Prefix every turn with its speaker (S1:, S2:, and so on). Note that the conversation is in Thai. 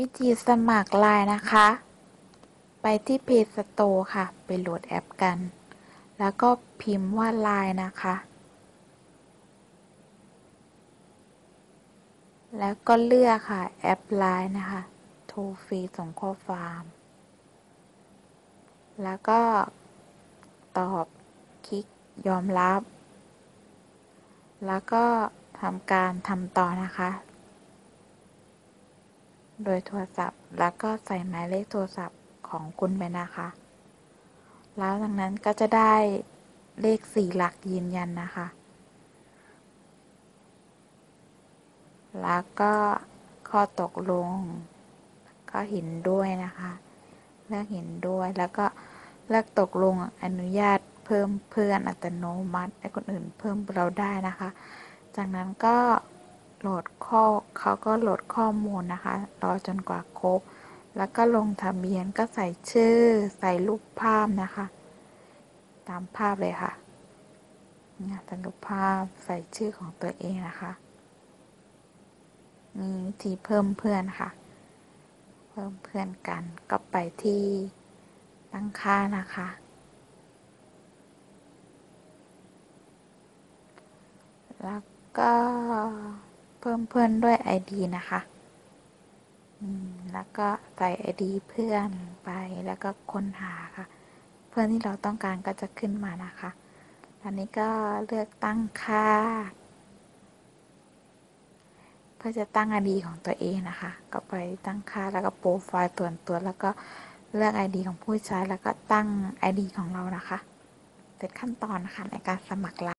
S1: วิธีสมัครไลน์นะคะ ไปที่เพจสโตร์ค่ะ ไปโหลดแอปกัน แล้วก็พิมพ์ว่าไลน์นะคะ แล้วก็เลือกค่ะ แอปไลน์นะคะ โทรฟรีส่งข้อความแล้วก็ตอบคลิกยอมรับ แล้วก็ทำการทำต่อนะคะ โดยโทรศัพท์ แล้วก็ใส่หมายเลขโทรศัพท์ของคุณไปนะคะ แล้วจากนั้นก็จะได้เลขสี่หลักยืนยันนะคะ แล้วก็ข้อตกลง ก็เห็นด้วยนะคะ เลือกเห็นด้วยแล้วก็เลือกตกลงอนุญาตเพิ่มเพื่อนอัตโนมัติให้คนอื่นเพิ่มเราได้นะคะ จากนั้นก็ โหลดข้อเขาก็โหลดข้อมูลนะคะ รอจนกว่าครบ แล้วก็ลงทะเบียนก็ใส่ชื่อ ใส่รูปภาพนะคะ ตามภาพเลยค่ะเนี่ยใส่รูปภาพใส่ชื่อของตัวเองนะคะ มีวิธีเพิ่มเพื่อนค่ะ เพิ่มเพื่อนกันก็ไปที่ตั้งค่านะคะแล้วก็ พิ่มเพื่อนด้วย ID นะคะ แล้วก็ใส่ ID เพื่อนไป แล้วก็ค้นหาค่ะ เพื่อนที่เราต้องการก็จะขึ้นมานะคะ อันนี้ก็เลือกตั้งค่า เพื่อจะตั้ง ID ของตัวเองนะคะ ก็ไปตั้งค่า แล้วก็โปรไฟล์ตัวตัว แล้วก็เลือก ID ของผู้ใช้ แล้วก็ตั้ง ID ของเรานะคะ เสร็จขั้นตอนนะคะในการสมัครล